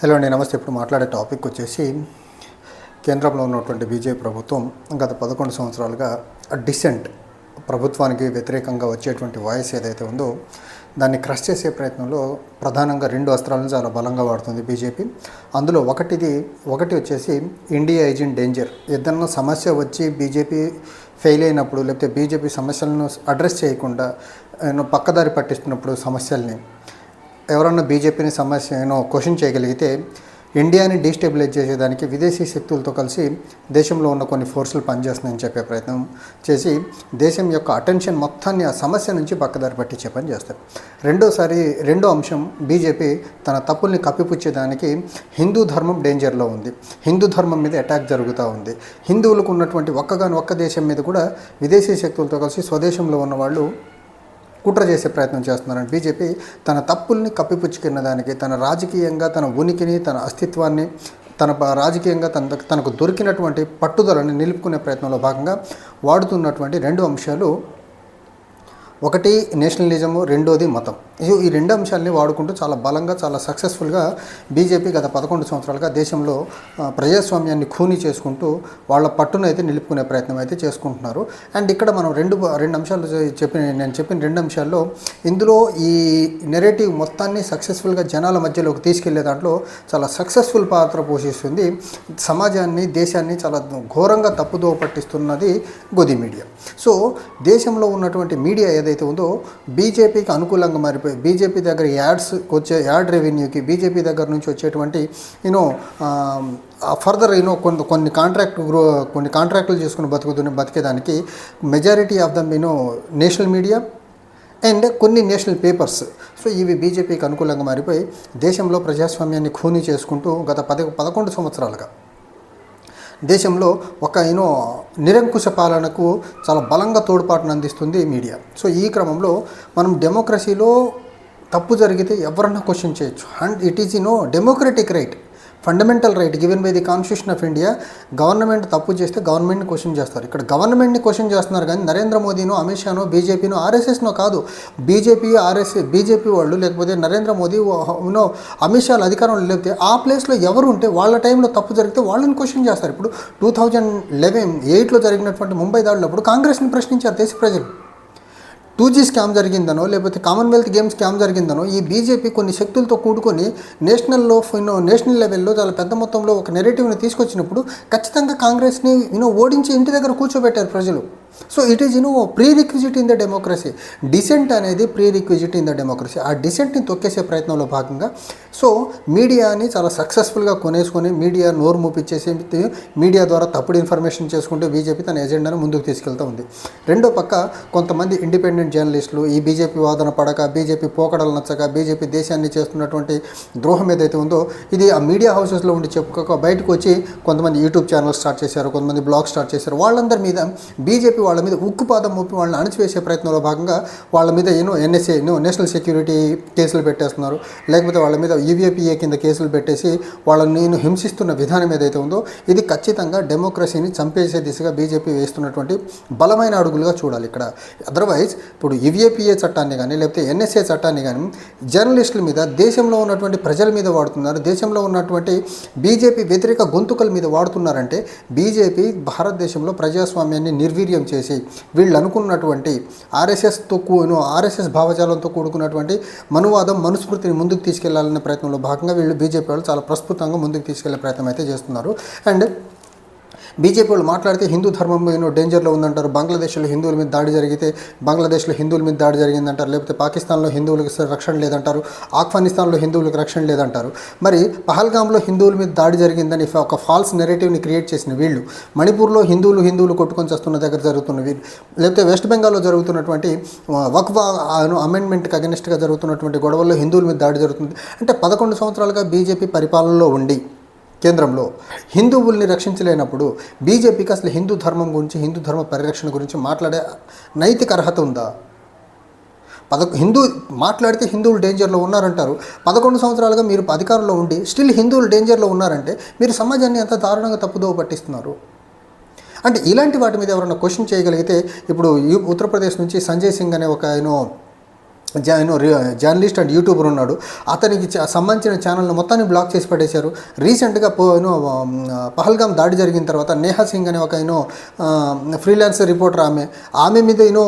Hello అండి నమస్తే. ఇప్పుడు మాట్లాడే టాపిక్ వచ్చేసి కేంద్రంలో ఉన్నటువంటి బీజేపీ ప్రభుత్వం గత పదకొండు సంవత్సరాలుగా డిసెంట్ ప్రభుత్వానికి వ్యతిరేకంగా వచ్చేటువంటి వాయిస్ ఏదైతే ఉందో దాన్ని క్రష్ చేసే ప్రయత్నంలో ప్రధానంగా రెండు అస్త్రాలను చాలా బలంగా వాడుతుంది బీజేపీ. అందులో ఒకటిది ఒకటి వచ్చేసి ఇండియా ఏజ్ ఇన్ డేంజర్ ఏదన్నా సమస్య వచ్చి బీజేపీ ఫెయిల్ అయినప్పుడు లేకపోతే బీజేపీ సమస్యలను అడ్రస్ చేయకుండా పక్కదారి పట్టిస్తున్నప్పుడు సమస్యల్ని ఎవరన్నా బీజేపీని సమస్య క్వశ్చన్ చేయగలిగితే ఇండియాని డీస్టెబిలైజ్ చేసేదానికి విదేశీ శక్తులతో కలిసి దేశంలో ఉన్న కొన్ని ఫోర్సులు పనిచేస్తున్నాయని చెప్పే ప్రయత్నం చేసి దేశం యొక్క అటెన్షన్ మొత్తాన్ని ఆ సమస్య నుంచి పక్కదారి పట్టించే పని చేస్తారు రెండోసారి రెండో అంశం బీజేపీ తన తప్పుల్ని కప్పిపుచ్చేదానికి హిందూ ధర్మం డేంజర్లో ఉంది. హిందూ ధర్మం మీద అటాక్ జరుగుతూ ఉంది. హిందువులకు ఉన్నటువంటి ఒక్కగాని ఒక్క దేశం మీద కూడా విదేశీ శక్తులతో కలిసి స్వదేశంలో ఉన్న వాళ్ళు కుట్ర చేసే ప్రయత్నం చేస్తున్నారని బీజేపీ తన తప్పుల్ని కప్పిపుచ్చుకున్న దానికి తన రాజకీయంగా తన ఉనికిని తన అస్తిత్వాన్ని తన రాజకీయంగా తన తనకు దొరికినటువంటి పట్టుదలని నిలుపుకునే ప్రయత్నంలో భాగంగా వాడుతున్నటువంటి రెండు అంశాలు ఒకటి నేషనలిజము రెండోది మతం. ఈ- రెండు అంశాలని వాడుకుంటూ చాలా బలంగా చాలా సక్సెస్ఫుల్గా బీజేపీ గత పదకొండు సంవత్సరాలుగా దేశంలో ప్రజాస్వామ్యాన్ని ఖూనీ చేసుకుంటూ వాళ్ళ పట్టును అయితే నిలుపుకునే ప్రయత్నం అయితే చేసుకుంటున్నారు. అండ్ ఇక్కడ మనం రెండు రెండు అంశాలు చెప్పిన నేను చెప్పిన రెండు అంశాల్లో ఇందులో ఈ నెరేటివ్ మొత్తాన్ని సక్సెస్ఫుల్గా జనాల మధ్యలోకి తీసుకెళ్ళే దాంట్లో చాలా సక్సెస్ఫుల్ పాత్ర పోషిస్తుంది. సమాజాన్ని దేశాన్ని చాలా ఘోరంగా తప్పుదోవ పట్టిస్తున్నది గొది మీడియా. సో దేశంలో ఉన్నటువంటి మీడియా ఏదైతే ఉందో బీజేపీకి అనుకూలంగా మారిపోయి బీజేపీ దగ్గర యాడ్స్ వచ్చే యాడ్ రెవెన్యూకి బీజేపీ దగ్గర నుంచి వచ్చేటువంటి యూనో ఫర్దర్ యూనో కొన్ని కొన్ని కాంట్రాక్ట్ గ్రో కొన్ని కాంట్రాక్టులు చేసుకుని బతుకుతున్న బతికేదానికి majority of them you know national media and కొన్ని నేషనల్ పేపర్స్ సో ఇవి బీజేపీకి అనుకూలంగా మారిపోయి దేశంలో ప్రజాస్వామ్యాన్ని ఖూనీ చేసుకుంటూ గత పది పదకొండు సంవత్సరాలుగా దేశంలో ఒక యూనో నిరంకుశ పాలనకు చాలా బలంగా తోడ్పాటును అందిస్తుంది మీడియా. సో ఈ క్రమంలో మనం డెమోక్రసీలో తప్పు జరిగితే ఎవరన్నా క్వశ్చన్ చేయొచ్చు. And it is no democratic right. Fundamental right given by the constitution of India government తప్పు చేస్తే గవర్నమెంట్ని క్వశ్చన్ చేస్తారు. ఇక్కడ గవర్నమెంట్ని క్వశ్చన్ చేస్తున్నారు కానీ నరేంద్ర మోదీనో అమిత్ షాను బీజేపీను ఆర్ఎస్ఎస్నో కాదు. బీజేపీ ఆర్ఎస్ఎస్ బీజేపీ వాళ్ళు లేకపోతే నరేంద్ర మోదీ నో అమిత్ షాలు అధికారంలో లేకపోతే ఆ ప్లేస్లో ఎవరు ఉంటే వాళ్ళ టైంలో తప్పు జరిగితే వాళ్ళని క్వశ్చన్ చేస్తారు. ఇప్పుడు టూ థౌజండ్ లెవెన్ ఎయిట్లో జరిగినటువంటి ముంబై దాడులప్పుడు కాంగ్రెస్ని ప్రశ్నించారు దేశ ప్రజలు. టూ జీ స్కామ్ జరిగిందనో లేకపోతే కామన్వెల్త్ గేమ్స్ స్కామ్ జరిగిందనో ఈ బీజేపీ కొన్ని శక్తులతో కూడుకొని నేషనల్లో యూనో నేషనల్ లెవెల్లో చాలా పెద్ద మొత్తంలో ఒక నెరేటివ్ని తీసుకొచ్చినప్పుడు ఖచ్చితంగా కాంగ్రెస్ని యూనో ఓడించి ఇంటి దగ్గర కూర్చోబెట్టారు ప్రజలు. So it is no prerequisite in the democracy dissent అనేది prerequisite in the democracy ఆ డిసెంట్ని తొక్కేసే ప్రయత్నంలో భాగంగా సో మీడియాని చాలా సక్సెస్ఫుల్గా కొనేసుకొని మీడియా నోరు మూపించేసి మీడియా ద్వారా తప్పుడు ఇన్ఫర్మేషన్ చేసుకుంటూ బీజేపీ తన ఎజెండాను ముందుకు తీసుకెళ్తూ ఉంది. రెండో పక్క కొంతమంది ఇండిపెండెంట్ జర్నలిస్టులు ఈ బీజేపీ వాదన పడక బీజేపీ పోకడలు నచ్చక బీజేపీ దేశాన్ని చేస్తున్నటువంటి ద్రోహం ఏదైతే ఉందో ఇది ఆ మీడియా హౌసెస్లో ఉండి చెప్పుకోక బయటకు వచ్చి కొంతమంది యూట్యూబ్ ఛానల్ స్టార్ట్ చేశారు కొంతమంది బ్లాగ్ స్టార్ట్ చేశారు. వాళ్ళందరి మీద బీజేపీ వాళ్ళ మీద ఉక్కుపాదం మోపి వాళ్ళని అణచివేసే ప్రయత్నంలో భాగంగా వాళ్ళ మీద ఎన్నో ఎన్ఎస్ఏ ఎన్నో నేషనల్ సెక్యూరిటీ కేసులు పెట్టేస్తున్నారు. లేకపోతే వాళ్ళ మీద యూవీఏపీఏ కింద కేసులు పెట్టేసి వాళ్ళని నేను హింసిస్తున్న విధానం ఏదైతే ఉందో ఇది ఖచ్చితంగా డెమోక్రసీని చంపేసే దిశగా బీజేపీ వేస్తున్నటువంటి బలమైన అడుగులుగా చూడాలి ఇక్కడ. అదర్వైజ్ ఇప్పుడు యూవీఏపీఏ చట్టాన్ని కానీ లేకపోతే ఎన్ఎస్ఏ చట్టాన్ని కానీ జర్నలిస్టుల మీద దేశంలో ఉన్నటువంటి ప్రజల మీద వాడుతున్నారు. దేశంలో ఉన్నటువంటి బీజేపీ వ్యతిరేక గొంతుకల మీద వాడుతున్నారంటే బీజేపీ భారతదేశంలో ప్రజాస్వామ్యాన్ని నిర్వీర్యం చేసి చేసి వీళ్ళు అనుకున్నటువంటి ఆర్ఎస్ఎస్తో కూను ఆర్ఎస్ఎస్ భావజాలంతో కూడుకున్నటువంటి మనువాదం మనుస్మృతిని ముందుకు తీసుకెళ్ళాలనే ప్రయత్నంలో భాగంగా వీళ్ళు బీజేపీ వాళ్ళు చాలా ప్రస్ఫుతంగా ముందుకు తీసుకెళ్ళే ప్రయత్నం అయితే చేస్తున్నారు. అండ్ బీజేపీ వాళ్ళు మాట్లాడితే హిందూ ధర్మం ఎన్నో డేంజర్లో ఉందంటారు బంగ్లాదేశ్లో హిందువుల మీద దాడి జరిగితే బంగ్లాదేశ్లో హిందువుల మీద దాడి జరిగిందంటారు లేకపోతే పాకిస్తాన్లో హిందువులకు రక్షణ లేదంటారు ఆఫ్ఘనిస్తాన్లో హిందువులకు రక్షణ లేదంటారు. మరి పహల్గామ్లో హిందువుల మీద దాడి జరిగిందని ఒక ఫాల్స్ నెరేటివ్ని క్రియేట్ చేసిన వీళ్ళు మణిపూర్లో హిందువులు హిందువులు కొట్టుకొని చేస్తున్న దగ్గర జరుగుతున్న వీళ్ళు లేకపోతే వెస్ట్ బెంగాల్లో జరుగుతున్నటువంటి ఆ, వక్వా అమెండ్మెంట్కి అగెనిస్ట్గా జరుగుతున్నటువంటి గొడవల్లో హిందువుల మీద దాడి జరుగుతుంది. అంటే పదకొండు సంవత్సరాలుగా బీజేపీ పరిపాలనలో ఉండి కేంద్రంలో. హిందువుల్ని రక్షించలేనప్పుడు బీజేపీకి అసలు హిందూ ధర్మం గురించి హిందూ ధర్మ పరిరక్షణ గురించి మాట్లాడే నైతిక అర్హత ఉందా? పద హిందూ మాట్లాడితే హిందువులు డేంజర్లో ఉన్నారంటారు. పదకొండు సంవత్సరాలుగా మీరు అధికారంలో ఉండి స్టిల్ హిందువులు డేంజర్లో ఉన్నారంటే మీరు సమాజాన్ని ఎంత దారుణంగా తప్పుదోవ పట్టిస్తున్నారు? అంటే ఇలాంటి వాటి మీద ఎవరైనా క్వశ్చన్ చేయగలిగితే ఇప్పుడు ఉత్తరప్రదేశ్ నుంచి సంజయ్ సింగ్ అనే ఒక యూనో జర్నలిస్ట్ అండ్ యూట్యూబర్ ఉన్నాడు. అతనికి సంబంధించిన ఛానల్ను మొత్తాన్ని బ్లాక్ చేసి పెట్టేశారు. రీసెంట్గా పో పహల్గాం పహల్గామ్ దాడి జరిగిన తర్వాత నేహా సింగ్ అనే ఒక యూనో ఫ్రీలాన్స్ రిపోర్టర్ ఆమె ఆమె మీద you know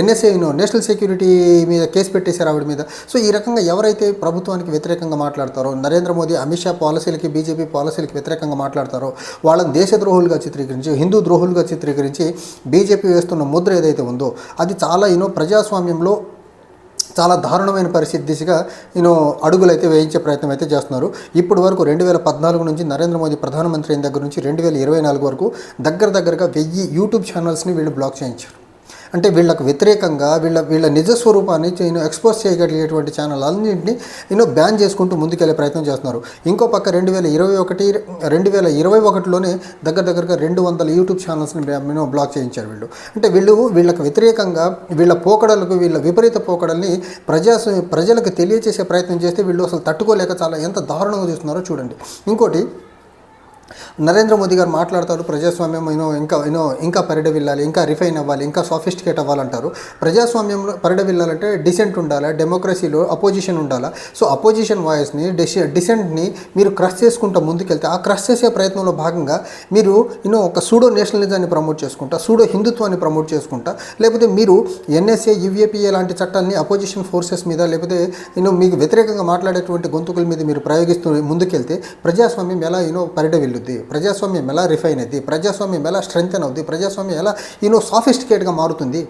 NSA you know national security మీద కేసు పెట్టేశారు ఆవిడ మీద. సో ఈ రకంగా ఎవరైతే ప్రభుత్వానికి వ్యతిరేకంగా మాట్లాడతారో నరేంద్ర మోదీ అమిత్ షా పాలసీలకి బీజేపీ పాలసీలకి వ్యతిరేకంగా మాట్లాడతారో వాళ్ళని దేశద్రోహులుగా చిత్రీకరించి హిందూ ద్రోహులుగా చిత్రీకరించి బీజేపీ వేస్తున్న ముద్ర ఏదైతే ఉందో అది చాలా యూనో ప్రజాస్వామ్యంలో చాలా దారుణమైన పరిస్థితి దిశగా నేను అడుగులు అయితే వేయించే ప్రయత్నం అయితే చేస్తున్నారు. ఇప్పటి వరకు రెండు వేల పద్నాలుగు నుంచి నరేంద్ర మోదీ ప్రధానమంత్రి అయిన దగ్గర నుంచి రెండు వేల ఇరవై నాలుగు వరకు దగ్గర దగ్గరగా వెయ్యి యూట్యూబ్ ఛానల్స్ని వీళ్ళు బ్లాక్ చేయించారు. అంటే వీళ్ళకు వ్యతిరేకంగా వీళ్ళ వీళ్ళ నిజ స్వరూపాన్ని నేను ఎక్స్పోజ్ చేయగలిగేటువంటి ఛానల్ అన్నింటినీ నేను బ్యాన్ చేసుకుంటూ ముందుకెళ్ళే ప్రయత్నం చేస్తున్నారు. ఇంకో పక్క రెండు వేల ఇరవై ఒకటి రెండు వేల ఇరవై ఒకటిలోనే దగ్గర దగ్గరగా రెండు వందల యూట్యూబ్ ఛానల్స్ని నేను బ్లాక్ చేయించారు వీళ్ళు. అంటే వీళ్ళు వీళ్ళకి వ్యతిరేకంగా వీళ్ళ పోకడలకు వీళ్ళ విపరీత పోకడల్ని ప్రజా ప్రజలకు తెలియజేసే ప్రయత్నం చేస్తే వీళ్ళు అసలు తట్టుకోలేక చాలా ఎంత దారుణంగా చూస్తున్నారో చూడండి. ఇంకోటి నరేంద్ర మోదీ గారు మాట్లాడతారు ప్రజాస్వామ్యం యూనో ఇంకా యూనో ఇంకా పరిడవిల్లాలి ఇంకా రిఫైన్ అవ్వాలి ఇంకా సాఫిస్టికేట్ అవ్వాలంటారు. ప్రజాస్వామ్యంలో పరిడవిల్లాలంటే డిసెంట్ ఉండాలా డెమోక్రసీలో అపోజిషన్ ఉండాలా? సో అపోజిషన్ వాయిస్ని డిసె డిసెంట్ని మీరు క్రష్ చేసుకుంటా ముందుకెళ్తే ఆ క్రష్ చేసే ప్రయత్నంలో భాగంగా మీరు యూనో ఒక సూడో నేషనలిజాన్ని ప్రమోట్ చేసుకుంటా సూడో హిందుత్వాన్ని ప్రమోట్ చేసుకుంటా లేకపోతే మీరు ఎన్ఎస్ఏ యుఏపీఏ లాంటి చట్టాన్ని అపోజిషన్ ఫోర్సెస్ మీద లేకపోతే యూనో మీకు వ్యతిరేకంగా మాట్లాడేటువంటి గొంతుకుల మీద మీరు ప్రయోగిస్తూ ముందుకెళ్తే ప్రజాస్వామ్యం ఎలా యూనో పరిడవిల్లుద్ది ప్రజాస్వామ్యం ఎలా రిఫైన్ అవుద్ది ప్రజాస్వామ్యం ఎలా స్ట్రెంగ్తన్ అవుద్ది? ప్రజాస్వామ్యం ఎలా యూనో సాఫిస్టికేట్గా మారుతుంది?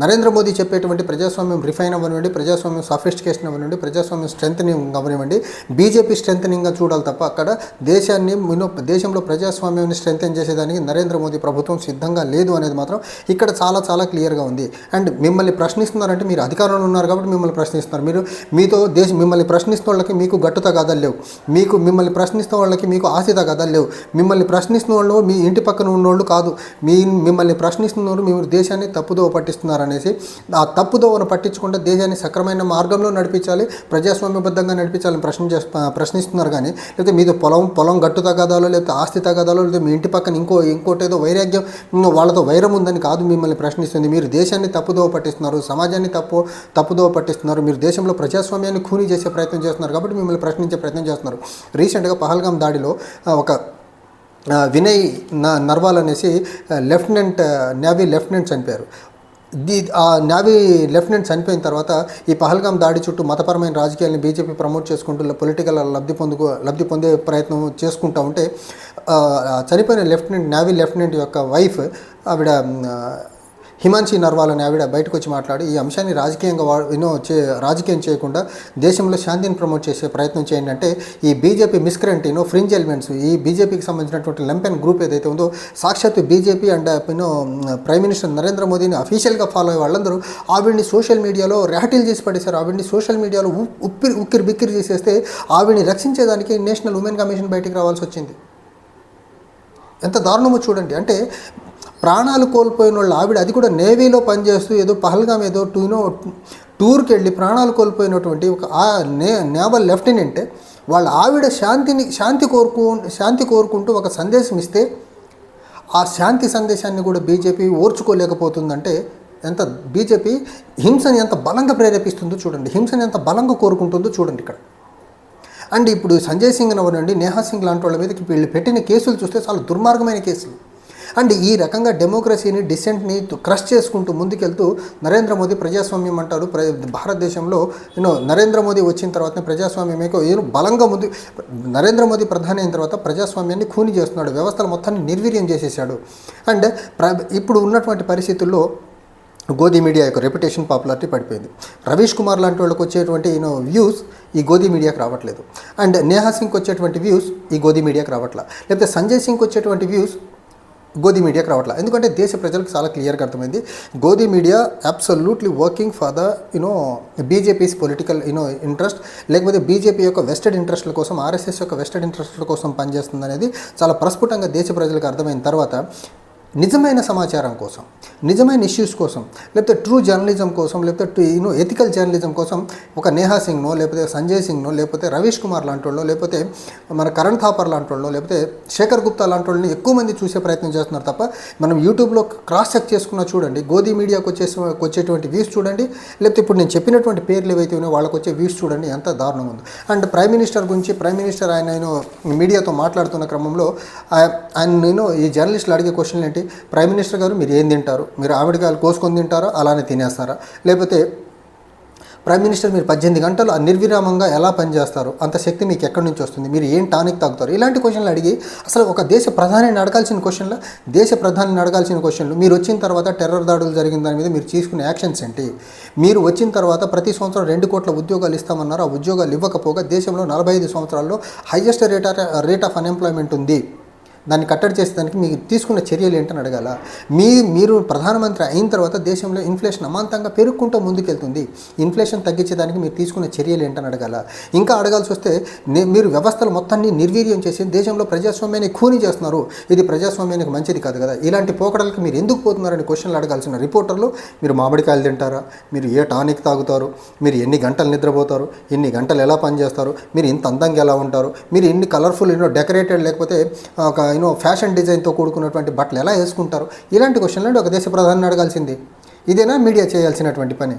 నరేంద్ర మోదీ చెప్పేటువంటి ప్రజాస్వామ్యం రిఫైన్ అవ్వనివ్వండి ప్రజాస్వామ్యం సఫిస్టికేషన్ అవ్వనివ్వండి ప్రజాస్వామ్యం స్ట్రెంథనింగ్ అవ్వనివ్వండి. బీజేపీ స్ట్రెంథనింగ్గా చూడాలి తప్ప అక్కడ దేశాన్ని దేశంలో ప్రజాస్వామ్యాన్ని స్ట్రెంథన్ చేసేదానికి నరేంద్ర మోదీ ప్రభుత్వం సిద్ధంగా లేదు అనేది మాత్రం ఇక్కడ చాలా చాలా క్లియర్గా ఉంది. అండ్ మిమ్మల్ని ప్రశ్నిస్తున్నారంటే మీరు అధికారంలో ఉన్నారు కాబట్టి మిమ్మల్ని ప్రశ్నిస్తున్నారు. మీరు మీతో దేశ మిమ్మల్ని ప్రశ్నిస్తున్న వాళ్ళకి మీకు గట్టు తగాదాలు లేవు. మీకు మిమ్మల్ని ప్రశ్నిస్తున్న వాళ్ళకి మీకు ఆశ తగాదాలు లేవు. మిమ్మల్ని ప్రశ్నిస్తున్న వాళ్ళు మీ ఇంటి పక్కన ఉన్నోళ్ళు కాదు. మీ మిమ్మల్ని ప్రశ్నిస్తున్న మీరు దేశాన్ని తప్పుదో పట్టిస్తున్నారు? అనేసి ఆ తప్పుదోవను పట్టించకుండా దేశాన్ని సక్రమైన మార్గంలో నడిపించాలి ప్రజాస్వామ్యబద్ధంగా నడిపించాలని ప్రశ్న ప్రశ్నిస్తున్నారు కానీ లేకపోతే మీది పొలం పొలం గట్టు తగాదాలో లేకపోతే ఆస్తి తగాదాలో లేకపోతే మీ ఇంటి పక్కన ఇంకో ఇంకోటి ఏదో వైరాగ్యం వాళ్ళతో వైరం ఉందని కాదు మిమ్మల్ని ప్రశ్నిస్తుంది. మీరు దేశాన్ని తప్పుదోవ పట్టిస్తున్నారు సమాజాన్ని తప్పు తప్పుదోవ పట్టిస్తున్నారు మీరు దేశంలో ప్రజాస్వామ్యాన్ని ఖూనీ చేసే ప్రయత్నం చేస్తున్నారు కాబట్టి మిమ్మల్ని ప్రశ్నించే ప్రయత్నం చేస్తున్నారు. రీసెంట్గా పహల్గాం దాడిలో ఒక వినయ్ న- నర్వాల్ అనేసి లెఫ్టినెంట్ నేవీ లెఫ్టినెంట్ చనిపోయారు. ఆ నావీ లెఫ్టినెంట్ చనిపోయిన తర్వాత ఈ పహల్గాం దాడి చుట్టూ మతపరమైన రాజకీయాలను బీజేపీ ప్రమోట్ చేసుకుంటూ పొలిటికల్ లబ్ధి పొందుకు లబ్ధి పొందే ప్రయత్నం చేసుకుంటూ ఉంటే చనిపోయిన లెఫ్టినెంట్ నావీ లెఫ్టినెంట్ యొక్క వైఫ్ ఆవిడ హిమాన్షి నర్వాల్ అనే ఆవిడ బయటకు వచ్చి మాట్లాడి ఈ అంశాన్ని రాజకీయంగా వా ఎన్నో చే రాజకీయం చేయకుండా దేశంలో శాంతిని ప్రమోట్ చేసే ప్రయత్నం చేయండి అంటే ఈ BJP miscreant you know fringe elements ఈ బీజేపీకి సంబంధించినటువంటి లెంపెన్ గ్రూప్ ఏదైతే ఉందో సాక్షాత్ BJP and you know prime minister Narendra మోదీని అఫీషియల్గా ఫాలో అయ్యే వాళ్ళందరూ ఆవిడ్ని సోషల్ మీడియాలో ర్యాటిల్ చేసి పడేశారు. ఆవిడ్ని సోషల్ మీడియాలో ఉప్పిరి ఉక్కిరి బిక్కిరి చేసేస్తే ఆవిడ్ని రక్షించేదానికి నేషనల్ ఉమెన్ కమిషన్ బయటికి రావాల్సి వచ్చింది. ఎంత దారుణమో చూడండి. అంటే ప్రాణాలు కోల్పోయిన వాళ్ళు ఆవిడ అది కూడా నేవీలో పనిచేస్తూ ఏదో పహల్గాం ఏదో టూనో టూర్కి వెళ్ళి ప్రాణాలు కోల్పోయినటువంటి ఒక ఆ నే నేవల్ లెఫ్టినెంట్ వాళ్ళ ఆవిడ శాంతిని శాంతి కోరుకు శాంతి కోరుకుంటూ ఒక సందేశం ఇస్తే ఆ శాంతి సందేశాన్ని కూడా బీజేపీ ఓర్చుకోలేకపోతుందంటే ఎంత బీజేపీ హింసని ఎంత బలంగా ప్రేరేపిస్తుందో చూడండి. హింసని ఎంత బలంగా కోరుకుంటుందో చూడండి ఇక్కడ. అండ్ ఇప్పుడు సంజయ్ సింగ్ అవనండి నేహా సింగ్ లాంటి వాళ్ళ మీదకి వీళ్ళు పెట్టిన కేసులు చూస్తే చాలా దుర్మార్గమైన కేసులు. అండ్ ఈ రకంగా డెమోక్రసీని డిసెంట్ని క్రష్ చేసుకుంటూ ముందుకెళ్తూ నరేంద్ర మోదీ ప్రజాస్వామ్యం అంటారు ప్ర భారతదేశంలో యూనో నరేంద్ర మోదీ వచ్చిన తర్వాత ప్రజాస్వామ్యం ఏదో బలంగా ముందు నరేంద్ర మోదీ ప్రధాని అయిన తర్వాత ప్రజాస్వామ్యాన్ని ఖూని చేస్తున్నాడు. వ్యవస్థలు మొత్తాన్ని నిర్వీర్యం చేసేసాడు. అండ్ ప్ర ఇప్పుడు ఉన్నటువంటి పరిస్థితుల్లో గోధి మీడియా యొక్క రెప్యుటేషన్ పాపులారిటీ పడిపోయింది. రవీష్ కుమార్ లాంటి వాళ్ళకి వచ్చేటువంటి యూనో వ్యూస్ ఈ గోధి మీడియాకి రావట్లేదు. అండ్ నేహా సింగ్కి వచ్చేటువంటి వ్యూస్ ఈ గోధి మీడియాకి రావట్లా. లేకపోతే సంజయ్ సింగ్కి వచ్చేటువంటి వ్యూస్ గోధి మీడియాకి రావట్లా. ఎందుకంటే దేశ ప్రజలకు చాలా క్లియర్గా అర్థమైంది. Godi media absolutely working for the you know BJP's political you know interest లేకపోతే బీజేపీ యొక్క వెస్టెడ్ ఇంట్రెస్ట్ల కోసం ఆర్ఎస్ఎస్ యొక్క వెస్టెడ్ ఇంట్రెస్ట్ల కోసం పనిచేస్తుంది అనేది చాలా ప్రస్ఫుటంగా దేశ ప్రజలకు అర్థమైన తర్వాత నిజమైన సమాచారం కోసం. నిజమైన ఇష్యూస్ కోసం లేకపోతే ట్రూ జర్నలిజం కోసం లేకపోతే యూనో ఎథికల్ జర్నలిజం కోసం ఒక నేహా సింగ్నో లేకపోతే సంజయ్ సింగ్నో లేకపోతే రవీష్ కుమార్ లాంటి వాళ్ళు లేకపోతే మన కరణ్ థాపర్ లాంటి వాళ్ళు లేకపోతే శేఖర్ గుప్తా లాంటి వాళ్ళని ఎక్కువ మంది చూసే ప్రయత్నం చేస్తున్నారు తప్ప మనం యూట్యూబ్లో క్రాస్ చెక్ చేసుకున్న చూడండి గోధీ మీడియాకు వచ్చేసి వచ్చేటువంటి వ్యూస్ చూడండి లేకపోతే ఇప్పుడు నేను చెప్పినటువంటి పేర్లు ఏవైతే ఉన్నాయో వాళ్ళకి వచ్చే వ్యూస్ చూడండి ఎంత దారుణం ఉంది. అండ్ ప్రైమ్ మినిస్టర్ గురించి ప్రైమ్ మినిస్టర్ ఆయన నేను మీడియాతో మాట్లాడుతున్న క్రమంలో ఆయన నేను ఈ జర్నలిస్టులు అడిగే క్వశ్చన్లు ఏంటి? ప్రైమ్ మినిస్టర్ గారు మీరు ఏం తింటారు? మీరు ఆవిడకాయలు కోసుకొని తింటారా? అలానే తినేస్తారా? లేకపోతే ప్రైమ్ మినిస్టర్ మీరు పద్దెనిమిది గంటలు ఆ నిర్విరామంగా ఎలా పనిచేస్తారు? అంత శక్తి మీకు ఎక్కడి నుంచి వస్తుంది? మీరు ఏం టానిక్ తాగుతారు? ఇలాంటి క్వశ్చన్లు అడిగి అసలు ఒక దేశ ప్రధానిని అడగాల్సిన క్వశ్చన్లు? దేశ ప్రధానిని అడగాల్సిన క్వశ్చన్లు? మీరు వచ్చిన తర్వాత టెర్రర్ దాడులు జరిగిన దాని మీద మీరు తీసుకునే యాక్షన్స్ ఏంటి? మీరు వచ్చిన తర్వాత ప్రతి సంవత్సరం రెండు కోట్ల ఉద్యోగాలు ఇస్తామన్నారు. ఆ ఉద్యోగాలు ఇవ్వకపోగా దేశంలో నలభై ఐదు సంవత్సరాల్లో highest rate rate of unemployment ఉంది. దాన్ని కట్టడి చేసేదానికి మీకు తీసుకున్న చర్యలు ఏంటని అడగాల. మీ మీరు ప్రధానమంత్రి అయిన తర్వాత దేశంలో ఇన్ఫ్లేషన్ అమాంతంగా పెరుగుకుంటూ ముందుకెళ్తుంది. ఇన్ఫ్లేషన్ తగ్గించేదానికి మీరు తీసుకున్న చర్యలు ఏంటని అడగాల. ఇంకా అడగాల్సి వస్తే మీరు వ్యవస్థలు మొత్తాన్ని నిర్వీర్యం చేసి దేశంలో ప్రజాస్వామ్యాన్ని ఖూని చేస్తున్నారు. ఇది ప్రజాస్వామ్యానికి మంచిది కాదు కదా. ఇలాంటి పోకడలకు మీరు ఎందుకు పోతున్నారని క్వశ్చన్లు అడగాల్సిన రిపోర్టర్లు మీరు మామిడికాయలు తింటారా? మీరు ఏ టానిక్ తాగుతారు? మీరు ఎన్ని గంటలు నిద్రపోతారు? ఎన్ని గంటలు ఎలా పనిచేస్తారు? మీరు ఇంత అందంగా ఎలా ఉంటారు? మీరు ఎన్ని కలర్ఫుల్ ఎన్నో డెకరేటెడ్ లేకపోతే ఒక యూనో ఫ్యాషన్ డిజైన్తో కూడుకున్నటువంటి బట్టలు ఎలా వేసుకుంటారు? ఇలాంటి క్వశ్చన్లు ఒక దేశ ప్రధాని అడగాల్సింది. ఇదేనా? మీడియా చేయాల్సినటువంటి పని.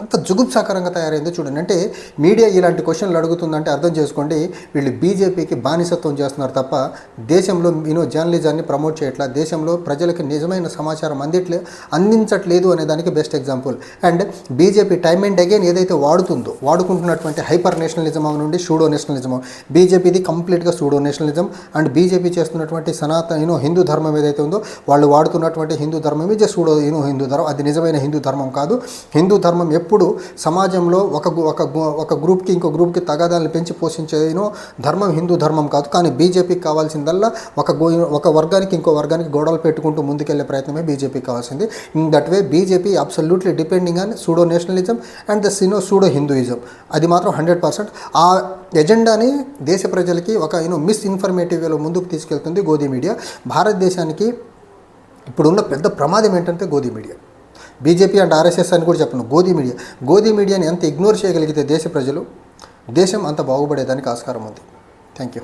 అంత జుగుప్సాకరంగా తయారైందో చూడండి. అంటే మీడియా ఇలాంటి క్వశ్చన్లు అడుగుతుందంటే అర్థం చేసుకోండి వీళ్ళు బీజేపీకి బానిసత్వం చేస్తున్నారు తప్ప దేశంలో యూనో జర్నలిజాన్ని ప్రమోట్ చేయట్లా దేశంలో ప్రజలకు నిజమైన సమాచారం అందిట్లే అందించట్లేదు అనే దానికి best example. And BJP time and again ఏదైతే వాడుతుందో వాడుకుంటున్నటువంటి హైపర్ నేషనలిజం నుండి సూడో నేషనలిజం బీజేపీది కంప్లీట్గా సూడో నేషనలిజం అండ్ బీజేపీ చేస్తున్నటువంటి సనాతన యూనో హిందూ ధర్మం ఏదైతే ఉందో వాళ్ళు వాడుతున్నటువంటి హిందూ ధర్మం జస్ట్ సూడో యూనో హిందూ ధర్మం. అది నిజమైన హిందూ ధర్మం కాదు. హిందూ ధర్మం ఎప్పుడు సమాజంలో ఒక ఒక ఒక గ్రూప్కి ఇంకో గ్రూప్కి తగాదాలను పెంచి పోషించేనో ధర్మం హిందూ ధర్మం కాదు. కానీ బీజేపీకి కావాల్సిందల్లా ఒక గో ఒక వర్గానికి ఇంకో వర్గానికి గొడవలు పెట్టుకుంటూ ముందుకెళ్ళే ప్రయత్నమే బీజేపీకి కావాల్సింది. In that way BJP absolutely depending on pseudo nationalism and the సినో pseudo Hinduism అది మాత్రం హండ్రెడ్ పర్సెంట్. ఆ ఎజెండాని దేశ ప్రజలకి ఒక యూనో మిస్ఇన్ఫర్మేటివ్ వేలో ముందుకు తీసుకెళ్తుంది గోధి మీడియా. భారతదేశానికి ఇప్పుడున్న పెద్ద ప్రమాదం ఏంటంటే Godi media. BJP and RSS అని కూడా చెప్పను. గోధి మీడియా. గోధి మీడియాని ఎంత ఇగ్నోర్ చేయగలిగితే దేశ ప్రజలు? దేశం అంత బాగుపడేదానికి ఆస్కారం ఉంది. Thank you